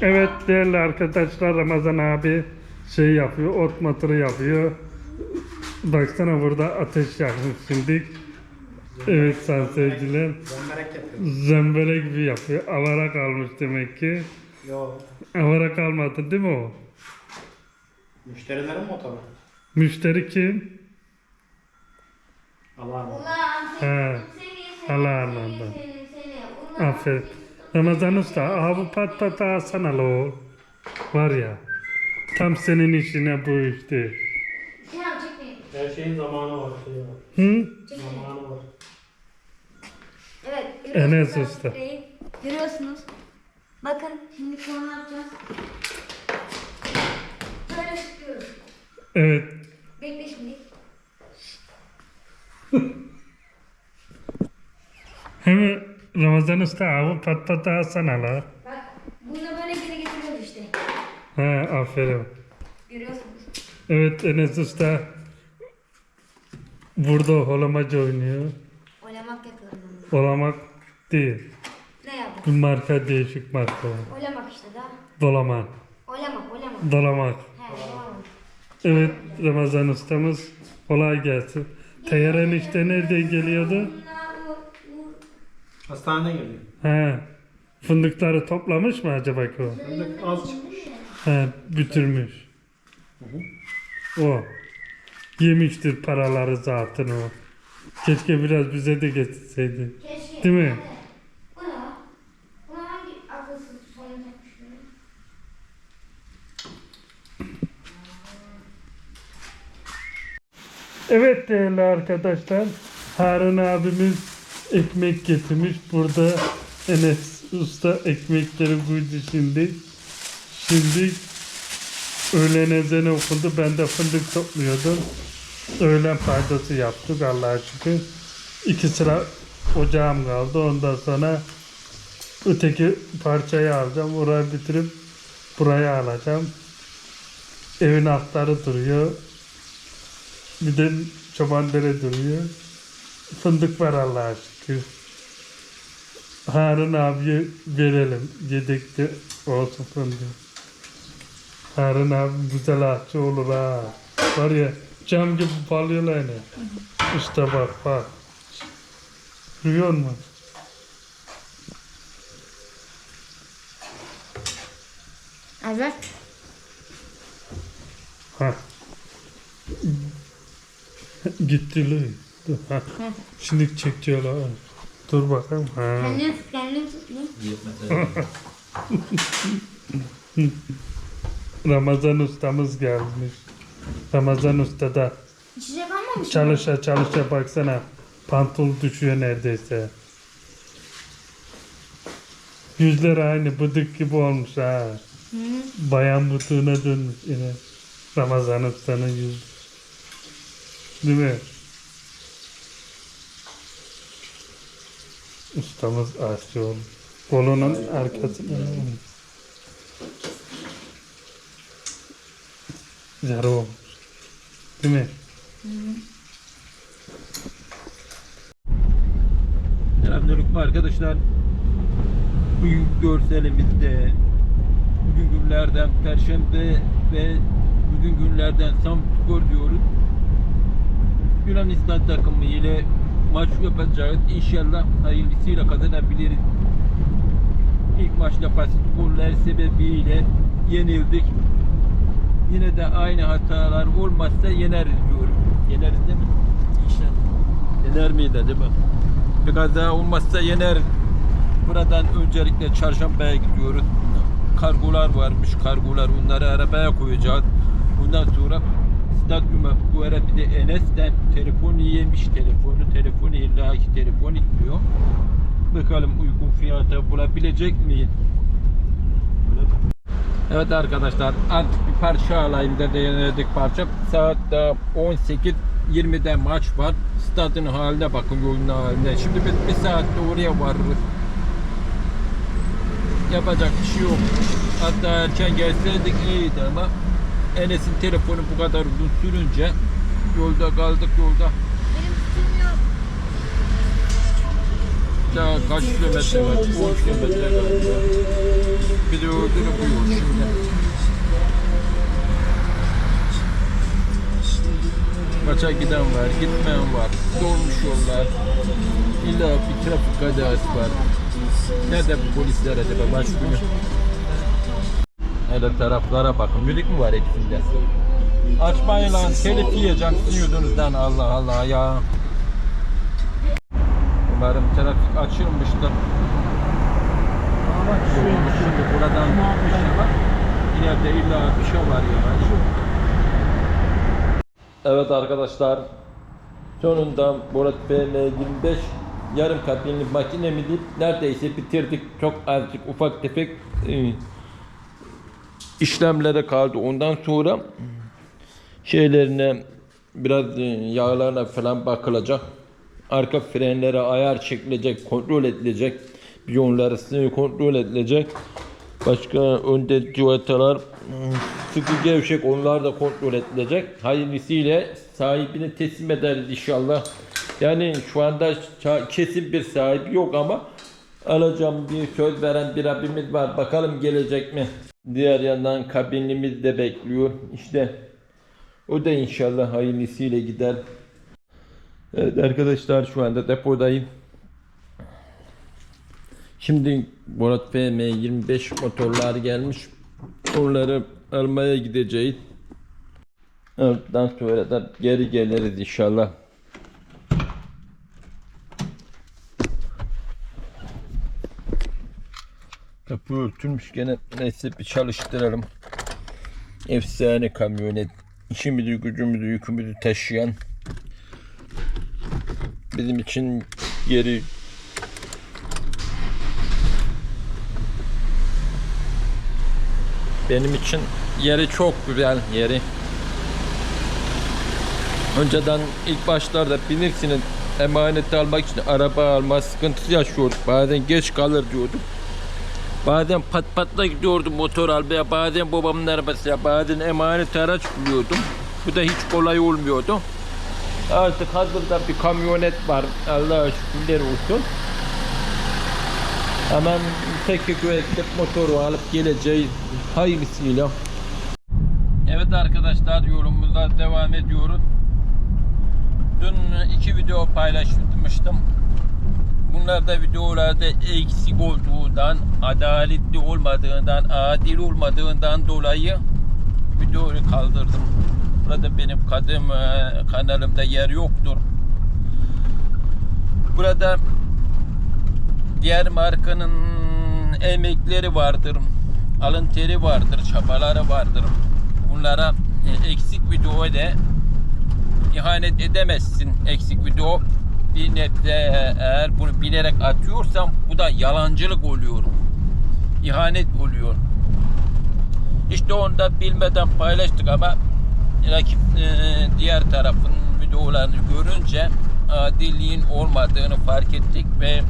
Evet değerli arkadaşlar Ramazan abi şey yapıyor, ot matırı yapıyor. Baksana burada ateş yakmış şimdi. Evet sayın seyirciler. Zemberek yapıyor. Zembele gibi yapıyor. Avara kalmış demek ki. Yo. Avara kalmadı değil mi o? Müşterilerin motoru. Müşteri kim? Allah'ım. He. Allah anladım. Aferin. Ramazan Usta, alsana lo. Var ya. Tam senin işine bu işte. Her şeyin zamanı var. Şey var. Hı? Zamanı var. Evet. Enes Usta. Görüyorsunuz. Bakın şimdi konu yapacağız. Böyle sıkıyoruz. Evet. Bekle şimdi. Hemen Ramazan Usta abi pat pat alsana la. Bak bunu böyle geri getiriyoruz işte. He aferin. Görüyorsunuz. Evet Enes Usta burada holamacı oynuyor. Oynamak yapıyorum. Olamak değil. Ne yapalım? Bu marka değişik marka. Oynamak işte da. Dolaman. Oynamak, oynamak. Dolamak. He. Evet Ramazan ustamız kolay gelsin. Teyaren işte nereden geliyordu? Hastaneden geliyor. He. Fındıkları toplamış mı acaba ki o? Fındık az çıkmış. He, bitirmiş. O. Yemiştir paraları zaten o. Keşke biraz bize de getirseydi. keşke. Değil mi? Bu ne? Bu hangi akılsız? Evet değerli arkadaşlar. Harun abimiz ekmek getirmiş. Burada Enes Usta ekmekleri buydu şimdi. Şimdi öğlen ezanı okundu. Ben de fındık topluyordum. Öğlen faydası yaptık Allah'a şükür. İki sıra ocağım kaldı. Ondan sonra öteki parçayı alacağım. Orayı bitirip buraya alacağım. Evin altları duruyor. Bir de çoban dere duruyor. Fındık var Allah'a şükür. Harun abiye verelim. Yedekte olsun fındık. Harun abi güzel ahçı olur ha. Var ya cam gibi parlıyorlar yani. İşte bak bak. Duyuyor musun? Evet. Ha. Gitti lan. Ha. Şimdi çekiyorlar. Dur bakalım. Ha. Kendin tutmayın. Ramazan ustamız gelmiş. Ramazan usta da almamış mı? çalışa çalışa baksana. Pantol düşüyor neredeyse. Yüzler aynı bıdık gibi olmuş ha. Hı. Bayan bıdığına dönmüş yine. Ramazan ustanın yüzü. Değil mi? Ustamız aşçı olmuş. Kolunun arkasına. Yarı olmuş. Değil mi? Selamünaleyküm arkadaşlar. Bugün görselimizde bugün günlerden Perşembe ve bugün günlerden Samspor diyoruz. Yunanistan takımı ile maç yapacağız. İnşallah hayırlısıyla kazanabiliriz. İlk maçta basit goller sebebiyle yenildik. Yine de aynı hatalar olmazsa yeneriz diyorum. Yeneriz değil mi? İnşallah. Yener miydi değil mi? Bir kaza olmazsa yener. Buradan öncelikle çarşambaya gidiyoruz. Kargolar varmış kargolar onları arabaya koyacağız. Ondan sonra stadyuma bu ara bir de Enes'ten telefon yemiş telefonu. Telefon illaki telefon istiyor. Bakalım uygun fiyata bulabilecek miyim? Evet arkadaşlar artık bir parça alayım da denedik parça. Saat daha 18.20'de maç var. Stadın haline bakın yolun haline. Şimdi biz bir saatte oraya varırız. Yapacak bir şey yok. Hatta erken gelseydik iyiydi ama Enes'in telefonu bu kadar uzun sürünce yolda kaldık yolda. Daha kaç kilometre var? 10 kilometre galiba. Bir de öldürü bu yol şimdi. Maça giden var, gitmeyen var. Dolmuş yollar. İlla bir trafik kazası var. Nerede bu polisler acaba baş günü? Hele taraflara bakın. Müzik mi var hepsinde? Açmayın lan. Telif yiyeceğim sizin yüzünüzden. Allah Allah ya. Umarım trafik açılmıştır. Şimdi buradan bir şey var. İleride illa bir şey var ya. Evet arkadaşlar. Sonunda Borat BM25 yarım kabinli makinemi deyip neredeyse bitirdik. Çok azıcık ufak tefek e, işlemlere kaldı. Ondan sonra şeylerine biraz e, yağlarına falan bakılacak. Arka frenlere ayar çekilecek, kontrol edilecek. Biyonları kontrol edilecek. Başka önde civatalar hmm, sıkı gevşek onlar da kontrol edilecek. Hayırlısıyla sahibine teslim ederiz inşallah. Yani şu anda kesin bir sahibi yok ama alacağım bir söz veren bir abimiz var. Bakalım gelecek mi? Diğer yandan kabinimiz de bekliyor. İşte o da inşallah hayırlısıyla gider. Evet arkadaşlar şu anda depodayım. Şimdi Borat FM 25 motorlar gelmiş. Onları almaya gideceğiz. Ondan sonra da geri geliriz inşallah. Kapı örtülmüş gene neyse bir çalıştıralım. Efsane kamyonet. İşimizi gücümüzü yükümüzü taşıyan bizim için yeri benim için yeri çok güzel yeri. Önceden ilk başlarda binirsiniz emanet almak için araba alma sıkıntısı yaşıyorduk. Bazen geç kalır diyorduk. Bazen pat patla gidiyordum motor almaya. Bazen babamın arabasıyla bazen emanet araç buluyordum. Bu da hiç kolay olmuyordu. Artık hazırda bir kamyonet var. Allah'a şükürler olsun. Hemen tek üretip motoru alıp geleceğiz. Hayırlısıyla. Evet arkadaşlar yolumuza devam ediyoruz. Dün iki video paylaşmıştım. Bunlar da videolarda eksik olduğundan, adaletli olmadığından, adil olmadığından dolayı videoyu kaldırdım. Burada benim kadım e, kanalımda yer yoktur. Burada diğer markanın emekleri vardır. Alın teri vardır, çabaları vardır. Bunlara e, eksik video de ihanet edemezsin. Eksik video bir nebze eğer bunu bilerek atıyorsam bu da yalancılık oluyor. İhanet oluyor. İşte onu da bilmeden paylaştık ama rakip e, diğer tarafın videolarını görünce adilliğin olmadığını fark ettik ve e,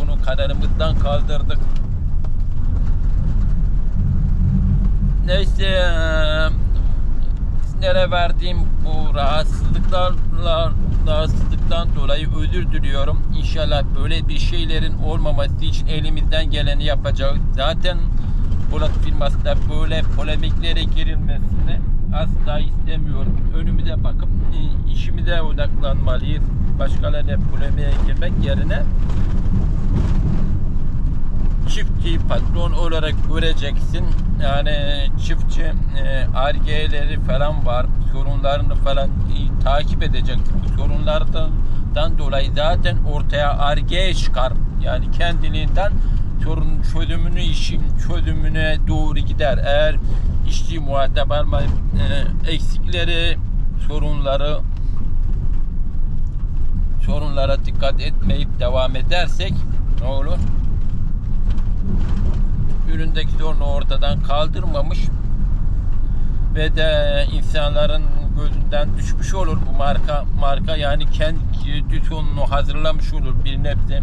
bunu kanalımızdan kaldırdık. Neyse e, sizlere verdiğim bu rahatsızlıklarla rahatsızlıktan dolayı özür diliyorum. İnşallah böyle bir şeylerin olmaması için elimizden geleni yapacağız. Zaten Polat firması da böyle polemiklere girilmesini asla istemiyorum. Önümüze bakıp e, işimize odaklanmalıyız. Başkalarıyla polemiğe girmek yerine çiftçi patron olarak göreceksin. Yani çiftçi e, argeleri falan var. Sorunlarını falan e, takip edeceksin. Bu sorunlardan dolayı zaten ortaya arge çıkar. Yani kendiliğinden sorun çözümünü işin çözümüne doğru gider. Eğer işçi muhatap almayıp e, eksikleri, sorunları sorunlara dikkat etmeyip devam edersek ne olur? üründeki sorunu ortadan kaldırmamış ve de insanların gözünden düşmüş olur bu marka marka yani kendi sonunu hazırlamış olur bir nebze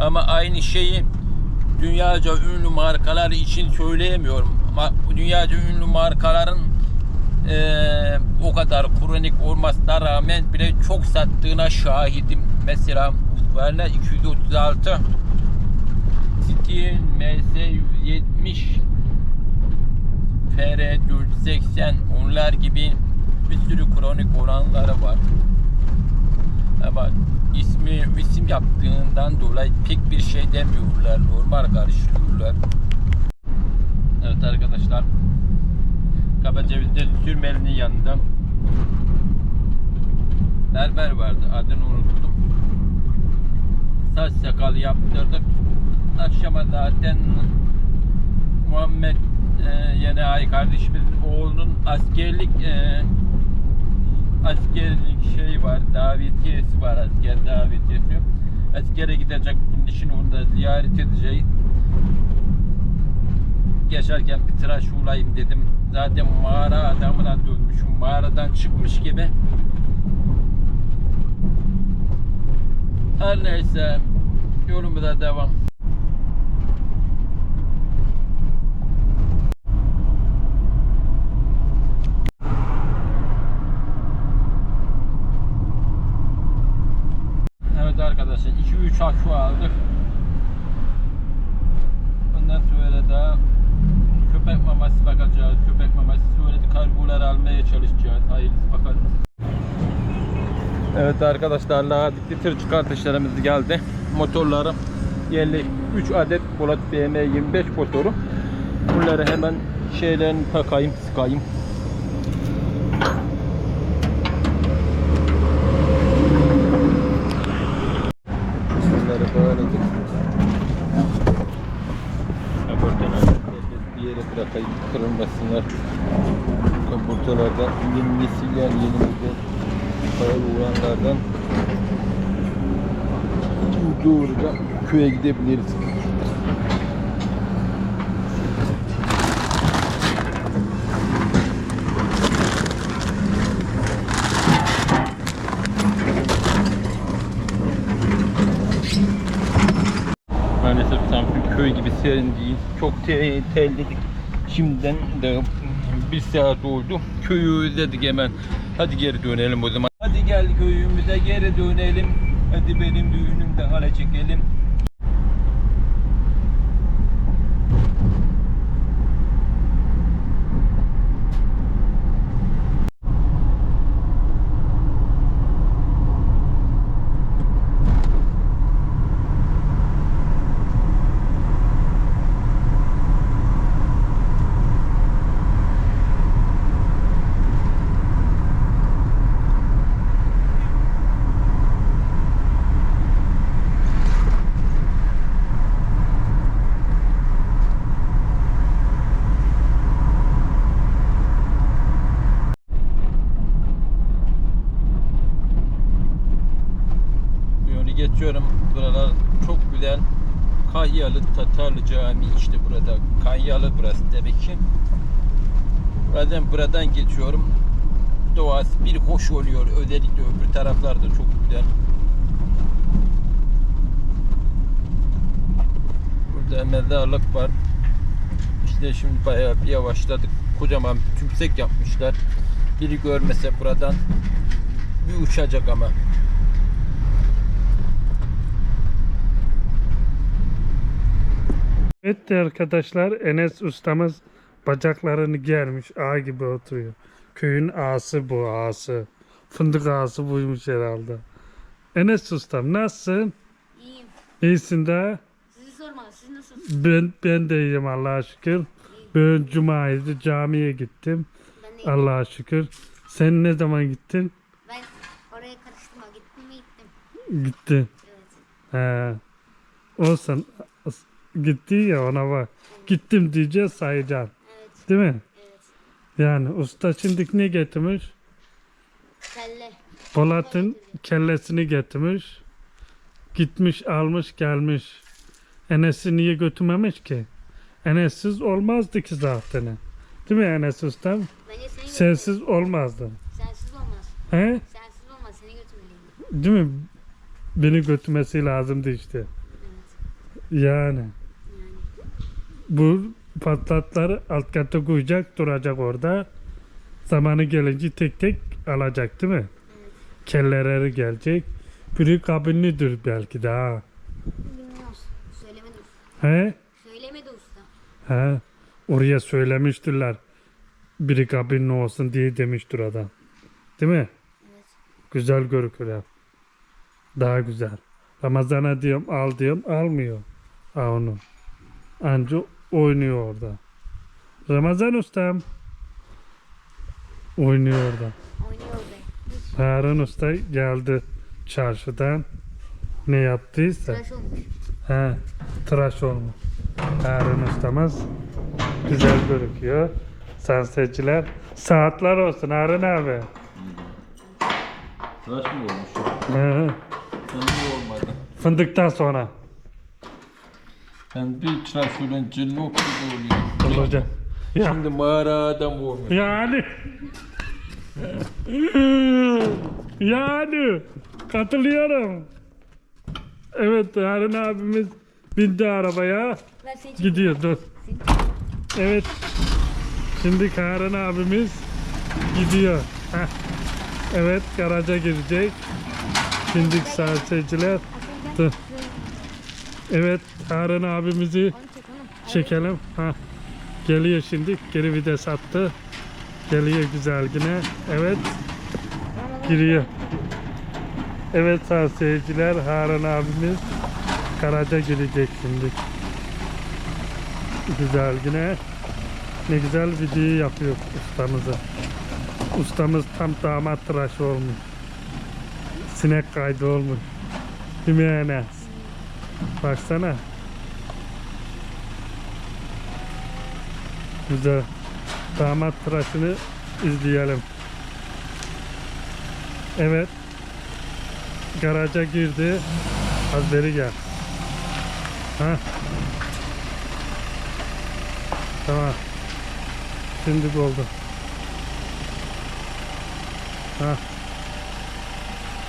ama aynı şeyi dünyaca ünlü markalar için söyleyemiyorum dünyaca ünlü markaların eee, o kadar kronik olmasına rağmen bile çok sattığına şahidim mesela Werner 236 Steel MS 170 FR 480 onlar gibi bir sürü kronik olanları var. Ama ismi isim yaptığından dolayı pek bir şey demiyorlar. Normal karıştırıyorlar. Evet arkadaşlar. Kabaceviz'de Sürmeli'nin yanında berber vardı. Adını unuttum. Saç sakal yaptırdık. Akşama zaten Muhammed e, yeni ay kardeşimizin oğlunun askerlik e, askerlik şey var, davetiyesi var, asker davetiyesi. Askere gidecek bunun için onu da ziyaret edeceğiz. Geçerken bir tıraş olayım dedim. Zaten mağara adamına dönmüşüm. Mağaradan çıkmış gibi. Her neyse yolumuza devam. Evet arkadaşlar 2-3 akşu aldık. Ondan sonra da köpek maması bakacağız. Köpek maması sonra da kargoları almaya çalışacağız. Hayırlısı bakalım. Evet arkadaşlar ladikli tır çıkartışlarımız geldi. Motorları yerli 3 adet Polat BM 25 motoru. Bunları hemen şeylerini takayım, sıkayım. Köye gidebiliriz. Maalesef Samsun köy gibi serin değil. Çok te terledik. Şimdiden de bir saat oldu. Köyü özledik hemen. Hadi geri dönelim o zaman. Hadi gel köyümüze geri dönelim. Hadi benim düğünümde hale çekelim. Böyle geçiyorum. Buralar çok güzel. Kahyalı Camii işte burada. Kahyalı burası demek ki. Bazen buradan geçiyorum. Doğası bir hoş oluyor. Özellikle öbür taraflar da çok güzel. Burada mezarlık var. İşte şimdi bayağı bir yavaşladık. Kocaman bir tümsek yapmışlar. Biri görmese buradan bir uçacak ama. Evet de arkadaşlar Enes ustamız bacaklarını germiş ağ gibi oturuyor. Köyün ağası bu ağası. Fındık ağası buymuş herhalde. Enes ustam nasılsın? İyiyim. İyisin de. Sizi sormalı. Siz nasılsınız? Ben, ben de iyiyim Allah'a şükür. Ben cumaydı camiye gittim. Allah'a şükür. Sen ne zaman gittin? Ben oraya karıştırma. Gittim mi gittim. Gittin. Evet. He. Olsun. Gitti ya ona bak. Gittim diyeceğiz sayacaksın. Evet. Değil mi? Evet. Yani usta şimdi ne getirmiş? Kelle. Polat'ın kellesini getirmiş. Gitmiş almış gelmiş. Enes'i niye götürmemiş ki? Enes'siz olmazdı ki zaten. Değil mi Enes ustam? Bence seni Sensiz olmazdı. götür- Sensiz olmaz. He? Sensiz olmaz. Seni götürmeliyim. Değil mi? Beni götürmesi lazımdı işte. Evet. Yani. Bu patlatları alt kata koyacak duracak orada. Zamanı gelince tek tek alacak değil mi? Kelleleri gelecek. Biri kabinlidir belki daha. Bilmiyoruz. Söylemedi usta. He? Söylemedi usta. He? Oraya söylemiştirler. Biri kabinli olsun diye demiştir adam. Değil mi? Evet. Güzel görüküyor. Daha güzel. Ramazan'a diyorum al diyorum almıyor. Ha onu. Anca oynuyor orada. Ramazan ustam. Oynuyor orada. Oynuyor be. Harun usta geldi çarşıdan. Ne yaptıysa. Tıraş olmuş. He, tıraş olmuş. Harun ustamız. Güzel görüküyor. Sanseciler. Saatler olsun Harun abi. Tıraş mı olmuş? He, Ben de olmadı. fındıktan sonra. Ben bir olan cillok gibi oluyor. Olacak. Ya, Şimdi mağara adam olmuş. yani. yani. Katılıyorum. Evet Harun abimiz bindi arabaya. Gidiyor dur. Evet. Şimdi Harun abimiz gidiyor. Heh. Evet garaja girecek. Şimdi seyirciler. Dur. Evet Harun abimizi çekelim. Ha. Geliyor şimdi. Geri vites attı. Geliyor güzel yine. Evet. Giriyor. Evet seyirciler Harun abimiz garaja girecek şimdi. Güzel yine. Ne güzel video yapıyor ustamıza. Ustamız tam damat tıraşı olmuş. Sinek kaydı olmuş. Değil mi Enes? Baksana. Güzel. Damat tıraşını izleyelim. Evet. Garaja girdi. Az beri gel. Ha. Tamam. Şimdi oldu. Ha.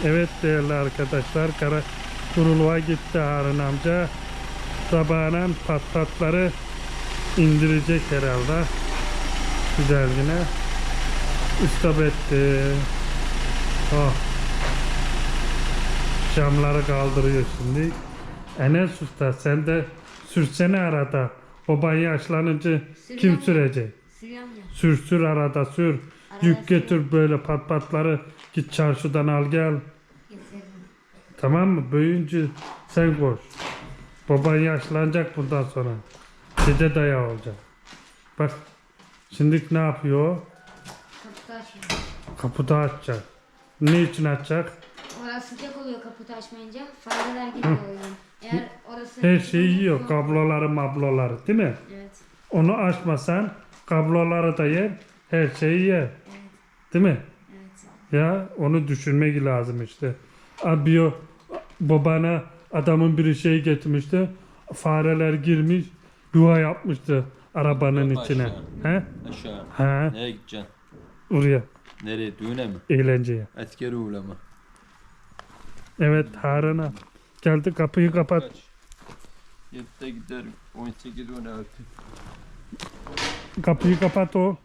Evet değerli arkadaşlar. Kara kuruluğa gitti Harun amca. Sabahın pat patları indirecek herhalde. Güzel yine. Üstap etti. Oh. Camları kaldırıyor şimdi. Enes Usta sen de sürsene arada. Baban yaşlanınca kim Sürüyorum. sürecek? Sür sür arada sür. Arada Yük sür. getir böyle pat patları. Git çarşıdan al gel. Tamam mı? Büyüyünce sen koş. Baban yaşlanacak bundan sonra. Dede dayağı olacak. Bak. Şimdi ne yapıyor? Kaputu açmıyor. Kapıda açacak. Ne için açacak? Orası sıcak oluyor kaputu açmayınca. Fareler giriyor oyun. Eğer orası... Her şeyi yiyor. Kabloları mabloları değil mi? Evet. Onu açmasan kabloları da yer. Her şeyi yer. Değil mi? Evet. Ya onu düşünmek lazım işte. Abi o babana adamın biri şey getirmişti. Fareler girmiş. Yuva yapmıştı arabanın Yapma içine. aşağı. He? Aşağı. He. Nereye gideceksin? Oraya. Nereye? Düğüne mi? Eğlenceye. Askeri uğrama. Evet Harun'a. Geldi kapıyı kapat. Kaç? 7'de giderim. 18 16. Kapıyı kapat o.